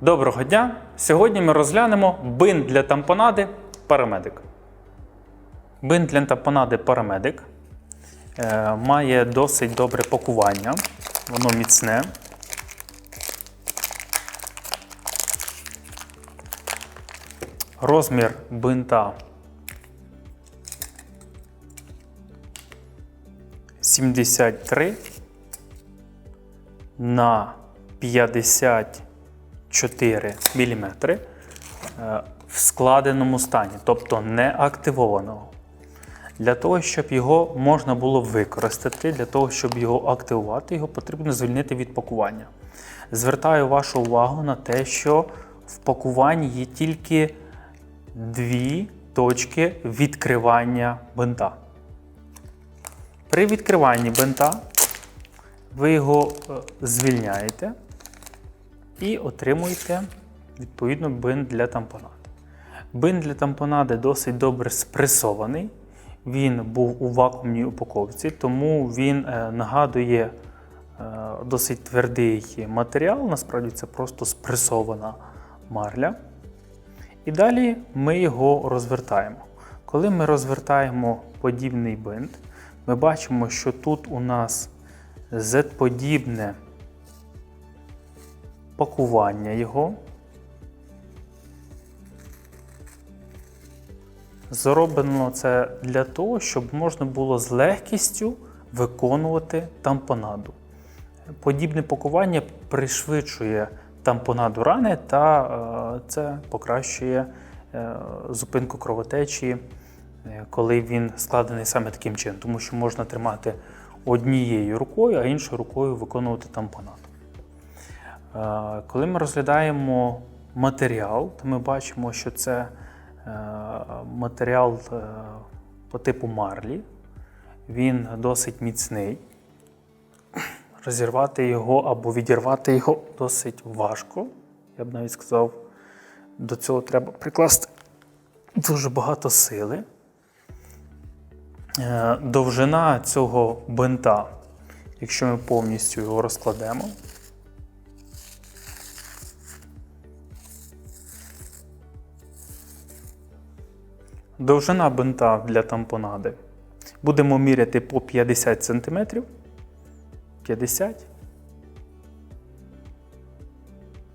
Доброго дня! Сьогодні ми розглянемо бинт для тампонади Парамедик. Бинт для тампонади Парамедик е, має досить добре пакування, воно міцне. Розмір бинта 73 на 54 мм в складеному стані, тобто не активованого. Для того, щоб його можна було використати, для того, щоб його активувати, його потрібно звільнити від пакування. Звертаю вашу увагу на те, що в пакуванні є тільки дві точки відкривання бинта. При відкриванні бинта ви його е, звільняєте і отримуєте відповідно бинт для тампонади. Бинт для тампонади досить добре спресований. Він був у вакуумній упаковці, тому він е, нагадує е, досить твердий матеріал. Насправді це просто спресована марля. І далі ми його розвертаємо. Коли ми розвертаємо подібний бинт, ми бачимо, що тут у нас Z-подібне пакування його. Зроблено це для того, щоб можна було з легкістю виконувати тампонаду. Подібне пакування пришвидшує тампонаду рани та е, це покращує е, зупинку кровотечі, е, коли він складений саме таким чином, тому що можна тримати однією рукою, а іншою рукою виконувати тампонаду. Е, Коли ми розглядаємо матеріал, то ми бачимо, що це е, матеріал е, по типу марлі. Він досить міцний. Розірвати його або відірвати його досить важко. Я б навіть сказав, до цього треба прикласти дуже багато сили. Довжина цього бинта, якщо ми повністю його розкладемо, Довжина бинта для тампонади. Будемо міряти по 50 см. 50.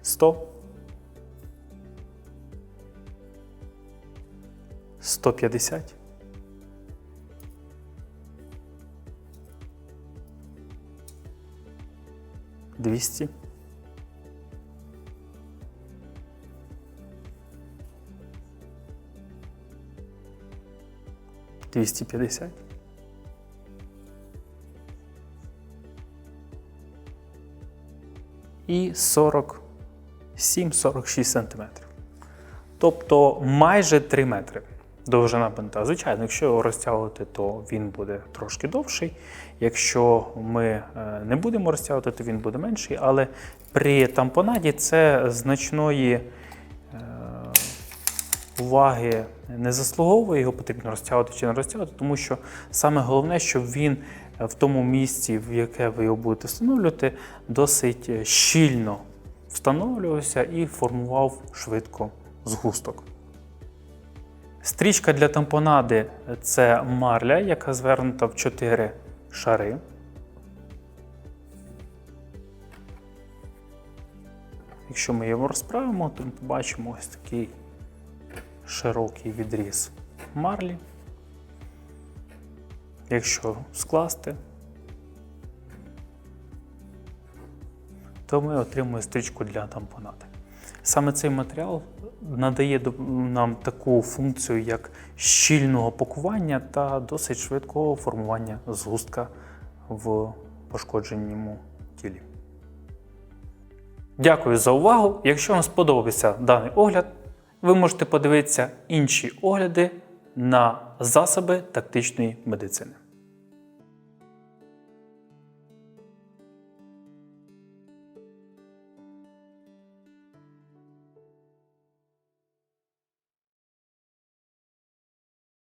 100. 150. 200. 250. І 47-46 см. Тобто майже 3 метри довжина бинта. Звичайно, якщо його розтягувати, то він буде трошки довший. Якщо ми е, не будемо розтягувати, то він буде менший. Але при тампонаді це значної уваги не заслуговує, його потрібно розтягувати чи не розтягувати, тому що саме головне, щоб він в тому місці, в яке ви його будете встановлювати, досить щільно встановлювався і формував швидко згусток. Стрічка для тампонади це марля, яка звернута в 4 шари. Якщо ми його розправимо, то ми побачимо ось такий широкий відріз марлі. Якщо скласти, то ми отримуємо стрічку для тампонади. Саме цей матеріал надає нам таку функцію, як щільного пакування та досить швидкого формування згустка в пошкодженому тілі. Дякую за увагу. Якщо вам сподобався даний огляд, ви можете подивитися інші огляди на засоби тактичної медицини.